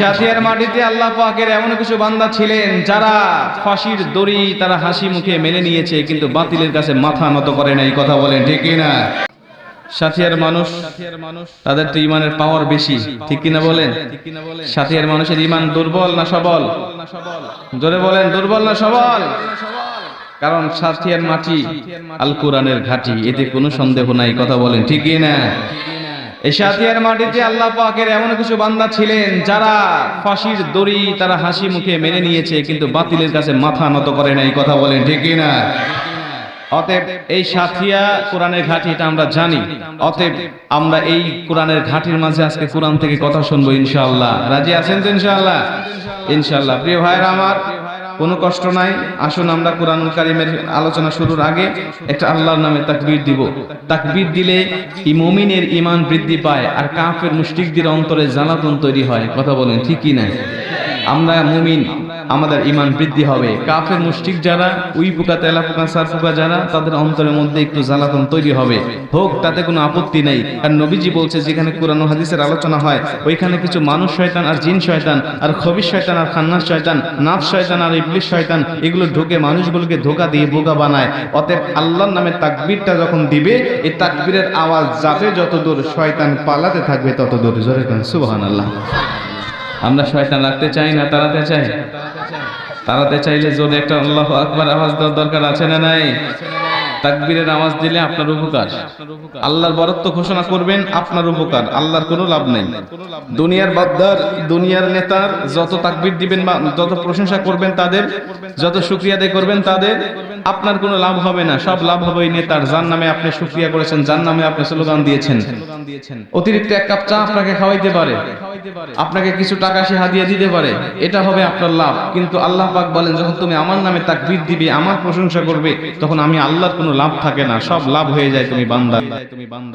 সাথিয়ার মাটিতে আল্লাহ পাকের এমন কিছু বান্দা ছিলেন যারা ফাঁসির দড়ি তারা হাসি মুখে মেনে নিয়েছে, কিন্তু বাতিলের কাছে মাথা নত করে নাই, কথা বলেন ঠিক না সাথিয়ার মানুষ, তাদের তো ইমানের পাওয়ার বেশি, ঠিক কিনা বলেন? সাথিয়ার মানুষের ইমান দুর্বল না সবল? জোরে বলেন, দুর্বল না সবল? কারণ সাথিয়ার মাটি আল কোরআনের ঘাটি, এতে কোনো সন্দেহ নাই, কথা বলেন ঠিক কিনা? এই মাটিতে আল্লাহ পাকের এমন কিছু বান্দা ছিলেন যারা ফাঁসির দড়ি তারা হাসি মুখে মেনে নিয়েছে, কিন্তু বাতিলের কাছে মাথা নত করে নাই, কথা বলেন ঠিক কিনা? অতএব এই সাথিয়া কোরআনের ঘাটি, এটা আমরা জানি। অতএব আমরা এই কোরআনের ঘাটির মাঝে আজকে কোরআন থেকে কথা শুনব ইনশাআল্লাহ। রাজি আছেন তো ইনশাআল্লাহ? ইনশাআল্লাহ। প্রিয় ভাইয়ের আমার কোনো কষ্ট নাই। আসুন আমরা কোরআনুল কারিমের আলোচনা শুরুর আগে একটা আল্লাহর নামে তাকবির দিব। তাকবির দিলে মমিনের ইমান বৃদ্ধি পায় আর কাফের মুশরিকদের অন্তরে জ্বালাতন তৈরি হয়। কথা বলেন ঠিকই নাই আমরা মুমিন আমাদের ইমান বৃদ্ধি হবে। কাফের মুষ্টিক যারা, উই পোকা তেলা পোকা সার পোকা যারা, তাদের অন্তরের মধ্যে একটু জ্বালাতন তৈরি হবে। হোক, তাতে কোনো আপত্তি নেই। আর নবীজি বলছে, যেখানে কোরআন হাদিসের আলোচনা হয়, ওইখানে কিছু মানুষ শয়তান আর জিন শয়তান, আর খবির শয়তান আর খান্নাস শয়তান নাফ শয়তান আর ইবলিশ শয়তান, এগুলো ঢুকে মানুষগুলোকে ধোকা দিয়ে বোকা বানায়। অতএব আল্লাহর নামে তাকবীরটা যখন দিবে, এই তাকবীরের আওয়াজ যাবে যত দূর শয়তান পালাতে থাকবে তত দূর জোরে কেন, সুবহানাল্লাহ। আমরা শয়তান রাখতে চাই না, তাড়াতে চাই? তাড়াতে চাইলে জোরে একটা আল্লাহ আকবার আওয়াজ দেওয়ার দরকার আছে না নাই? তাকবীরের আওয়াজ দিলে আপনার উপকার। আল্লাহর বরত্ব ঘোষণা করবেন, আপনার উপকার। আল্লাহর কোনো লাভ নেই। দুনিয়ার বাদ্দার দুনিয়ার নেতার যত তাকবীর দিবেন বা যত প্রশংসা করবেন তাদের, যত শুকরিয়া আদায় করবেন তাদের, আপনার কোনো লাভ হবে না। সব লাভ হবে ওই নেতার। যার নামে আপনি শুকরিয়া করেছেন, যার নামে আপনি স্লোগান দিয়েছেন। অতিরিক্ত এক কাপ চা আপনাকে খাওয়াইতে পারে। আপনাকে কিছু টাকা সে হাদিয়া দিতে পারে। এটা হবে আপনার লাভ। কিন্তু আল্লাহ পাক বলেন, যখন তুমি আমার নামে তাকবীর দিবে, আমার প্রশংসা করবে, তখন আমি আল্লাহর কোনো লাভ থাকে না। সব লাভ হয়ে যায় তুমি বান্দা তুমি বান্দা